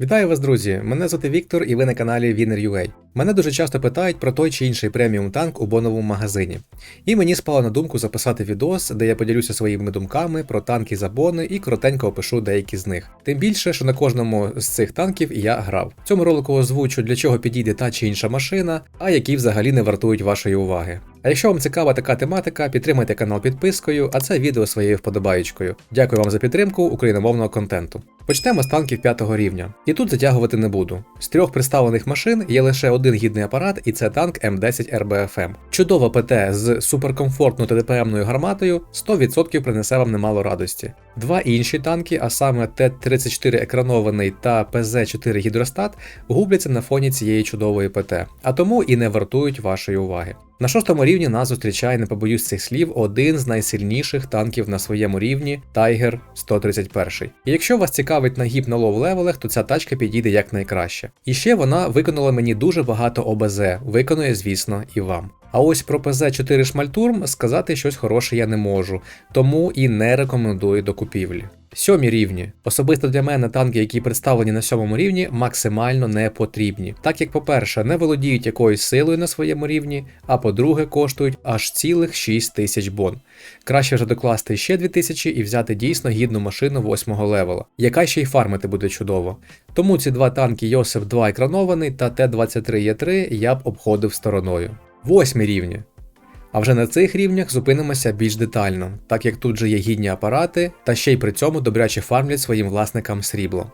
Вітаю вас, друзі! Мене звати Віктор, і ви на каналі Winner.ua. Мене дуже часто питають про той чи інший преміум танк у боновому магазині. І мені спало на думку записати відос, де я поділюся своїми думками про танки за бони і коротенько опишу деякі з них. Тим більше, що на кожному з цих танків я грав. В цьому ролику озвучу, для чого підійде та чи інша машина, а які взагалі не вартують вашої уваги. А якщо вам цікава така тематика, підтримайте канал підпискою, а це відео своєю вподобаєчкою. Дякую вам за підтримку україномовного контенту. Почнемо з танків 5 рівня. І тут затягувати не буду. З трьох представлених машин є лише один гідний апарат, і це танк М10 РБФМ. Чудова ПТ з суперкомфортною та ДПМною гарматою 100% принесе вам немало радості. Два інші танки, а саме Т-34 екранований та ПЗ-4 гідростат, губляться на фоні цієї чудової ПТ, а тому і не вартують вашої уваги. На шостому рівні нас зустрічає, не побоюсь цих слів, один з найсильніших танків на своєму рівні Tiger 131. І якщо вас цікавить нагіб на лоу левелах, то ця тачка підійде якнайкраще. І ще вона виконала мені дуже багато ОБЗ, виконує, звісно, і вам. А ось про ПЗ-4 Шмальтурм сказати щось хороше я не можу, тому і не рекомендую до купівлі. Сьомі рівні. Особисто для мене танки, які представлені на сьомому рівні, максимально не потрібні. Так як, по-перше, не володіють якоюсь силою на своєму рівні, а по-друге, коштують аж цілих 6 тисяч бон. Краще вже докласти ще 2000 і взяти дійсно гідну машину 8 левела, яка ще й фармити буде чудово. Тому ці два танки Йосип 2 екранований та Т-23Е3 я б обходив стороною. Восьмі рівні. А вже на цих рівнях зупинимося більш детально, так як тут же є гідні апарати, та ще й при цьому добряче фармлять своїм власникам срібло.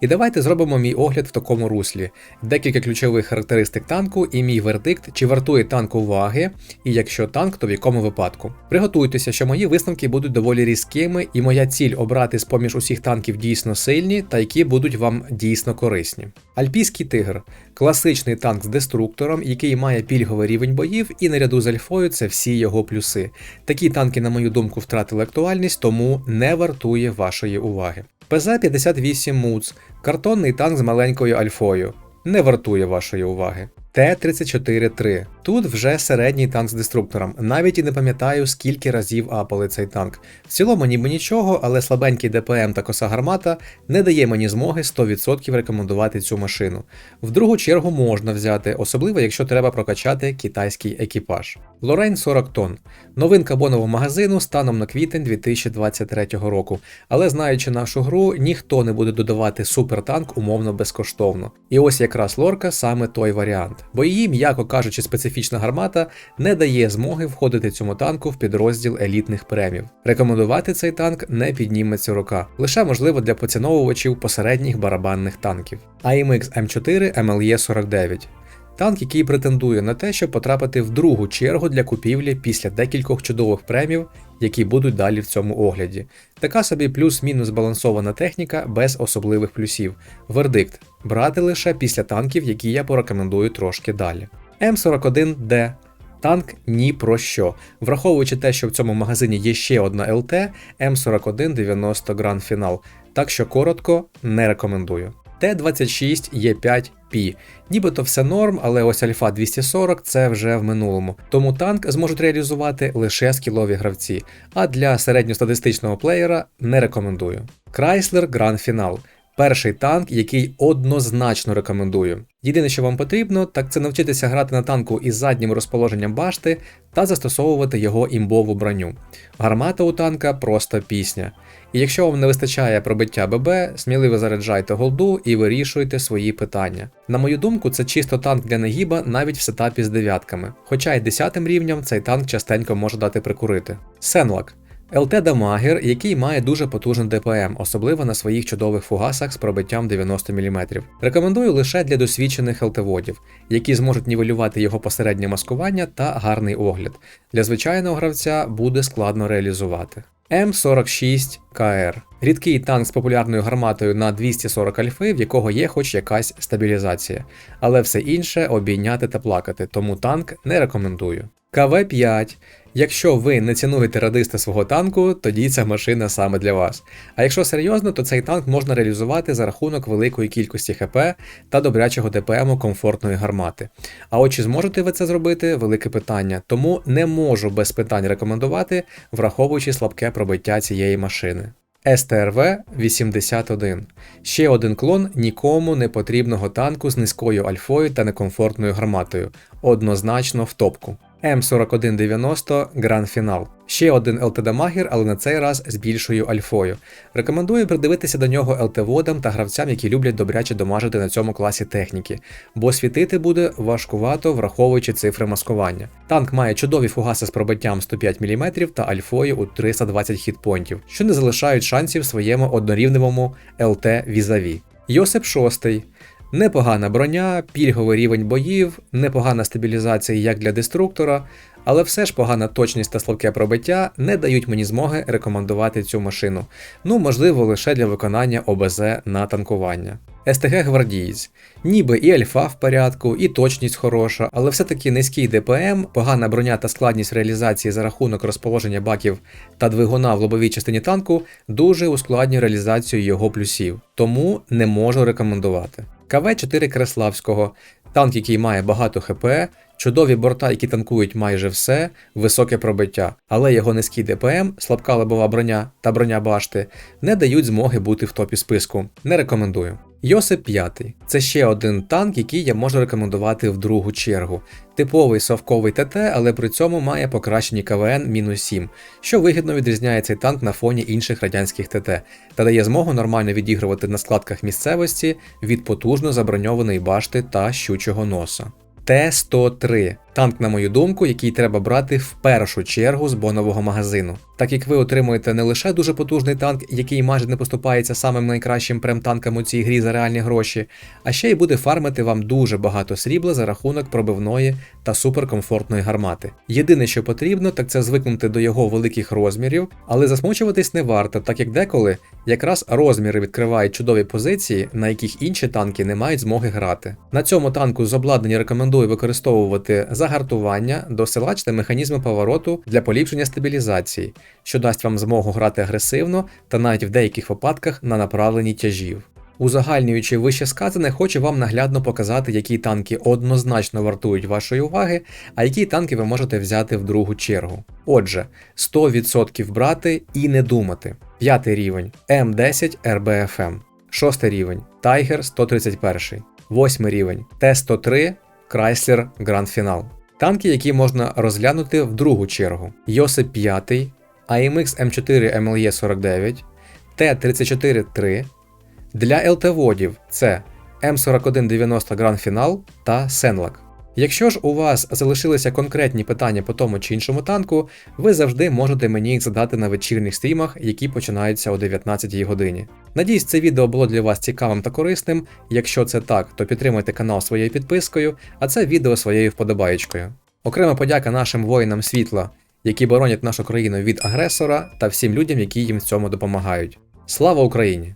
І давайте зробимо мій огляд в такому руслі: декілька ключових характеристик танку і мій вердикт, чи вартує танк уваги, і якщо танк, то в якому випадку. Приготуйтеся, що мої висновки будуть доволі різкими, і моя ціль обрати з поміж усіх танків дійсно сильні та які будуть вам дійсно корисні. Альпійський тигр класичний танк з деструктором, який має пільговий рівень боїв, і наряду з альфою це всі його плюси. Такі танки, на мою думку, втратили актуальність, тому не вартує вашої уваги. ПЗ-58 МУЦ картонний танк з маленькою альфою. Не вартує вашої уваги. Т-34-3. Тут вже середній танк з деструктором. Навіть і не пам'ятаю, скільки разів апали цей танк. В цілому ніби нічого, але слабенький ДПМ та коса гармата не дає мені змоги 100% рекомендувати цю машину. В другу чергу можна взяти, особливо якщо треба прокачати китайський екіпаж. Лорейн 40 тонн. Новинка бонового магазину станом на квітень 2023 року. Але знаючи нашу гру, ніхто не буде додавати супертанк умовно безкоштовно. І ось якраз лорка саме той варіант бо її, м'яко кажучи, специфічна гармата не дає змоги входити цьому танку в підрозділ елітних премів. Рекомендувати цей танк не підніметься рука, лише можливо для поціновувачів посередніх барабанних танків. AMX M4 MLE 49 Танк, який претендує на те, щоб потрапити в другу чергу для купівлі після декількох чудових премів, які будуть далі в цьому огляді. Така собі плюс-мінус збалансована техніка без особливих плюсів. Вердикт брати лише після танків, які я порекомендую трошки далі. М41Д. Танк ні про що. Враховуючи те, що в цьому магазині є ще одна ЛТ М4190 Grand Final, так що коротко не рекомендую. Т-26Е5 Пі. Нібито все норм, але ось Альфа 240 це вже в минулому. Тому танк зможуть реалізувати лише скілові гравці, а для середньостатистичного плеєра не рекомендую. Chrysler Grand Final. Перший танк, який однозначно рекомендую. Єдине, що вам потрібно, так це навчитися грати на танку із заднім розположенням башти та застосовувати його імбову броню. Гармата у танка просто пісня. І якщо вам не вистачає пробиття ББ, сміливо заряджайте голду і вирішуйте свої питання. На мою думку, це чисто танк для нагіба навіть в сетапі з дев'ятками, хоча й 10 рівнем цей танк частенько може дати прикурити. Сенлак. ЛТ Дамагер, який має дуже потужний ДПМ, особливо на своїх чудових фугасах з пробиттям 90 мм. Рекомендую лише для досвідчених ЛТВодів, які зможуть нівелювати його посереднє маскування та гарний огляд. Для звичайного гравця буде складно реалізувати. М46КР рідкий танк з популярною гарматою на 240 альфи, в якого є хоч якась стабілізація, але все інше обійняти та плакати, тому танк не рекомендую. КВ-5 Якщо ви не цінуєте радиста свого танку, тоді ця машина саме для вас. А якщо серйозно, то цей танк можна реалізувати за рахунок великої кількості ХП та добрячого ДПМу комфортної гармати. А от чи зможете ви це зробити велике питання, тому не можу без питань рекомендувати, враховуючи слабке пробиття цієї машини. СТРВ 81. Ще один клон нікому не потрібного танку з низькою альфою та некомфортною гарматою. Однозначно в топку. М4190 Гранд Фінал. Ще один ЛТ-дамагер, але на цей раз з більшою альфою. Рекомендую придивитися до нього ЛТ-водам та гравцям, які люблять добряче домажити на цьому класі техніки, бо світити буде важкувато, враховуючи цифри маскування. Танк має чудові фугаси з пробиттям 105 мм та альфою у 320 хітпойнтів, що не залишають шансів своєму однорівневому ЛТ візаві. Йосип 6. Непогана броня, пільговий рівень боїв, непогана стабілізація як для деструктора, але все ж погана точність та слабке пробиття не дають мені змоги рекомендувати цю машину. Ну, можливо, лише для виконання ОБЗ на танкування. СТГ Гвардієць. Ніби і альфа в порядку, і точність хороша, але все-таки низький ДПМ, погана броня та складність реалізації за рахунок розположення баків та двигуна в лобовій частині танку дуже ускладнює реалізацію його плюсів, тому не можу рекомендувати. КВ-4 Креславського, танк, який має багато ХП, чудові борта, які танкують майже все, високе пробиття, але його низький ДПМ, слабка лобова броня та броня башти не дають змоги бути в топі списку. Не рекомендую. Йосип 5. Це ще один танк, який я можу рекомендувати в другу чергу. Типовий совковий ТТ, але при цьому має покращені КВН мінус 7, що вигідно відрізняє цей танк на фоні інших радянських ТТ та дає змогу нормально відігрувати на складках місцевості від потужно заброньованої башти та щучого носа. Т-103 танк, на мою думку, який треба брати в першу чергу з бонового магазину. Так як ви отримуєте не лише дуже потужний танк, який майже не поступається самим найкращим премтанкам у цій грі за реальні гроші, а ще й буде фармити вам дуже багато срібла за рахунок пробивної та суперкомфортної гармати. Єдине, що потрібно, так це звикнути до його великих розмірів, але засмучуватись не варто, так як деколи якраз розміри відкривають чудові позиції, на яких інші танки не мають змоги грати. На цьому танку з обладнання рекомендую використовувати загартування, досилач та механізми повороту для поліпшення стабілізації, що дасть вам змогу грати агресивно та навіть в деяких випадках на направленні тяжів. Узагальнюючи вище сказане, хочу вам наглядно показати, які танки однозначно вартують вашої уваги, а які танки ви можете взяти в другу чергу. Отже, 100% брати і не думати. П'ятий рівень М10 RBFM. Шостий рівень Tiger 131. Восьмий рівень Т-103 Chrysler Grand Final. Танки, які можна розглянути в другу чергу. Йосип 5, AMX M4 MLE 49, Т-34-3. Для ЛТ-водів це М4190 Grand Final та Сенлак. Якщо ж у вас залишилися конкретні питання по тому чи іншому танку, ви завжди можете мені їх задати на вечірніх стрімах, які починаються о 19 годині. Надіюсь, це відео було для вас цікавим та корисним. Якщо це так, то підтримуйте канал своєю підпискою, а це відео своєю вподобаєчкою. Окрема подяка нашим воїнам світла, які боронять нашу країну від агресора, та всім людям, які їм в цьому допомагають. Слава Україні!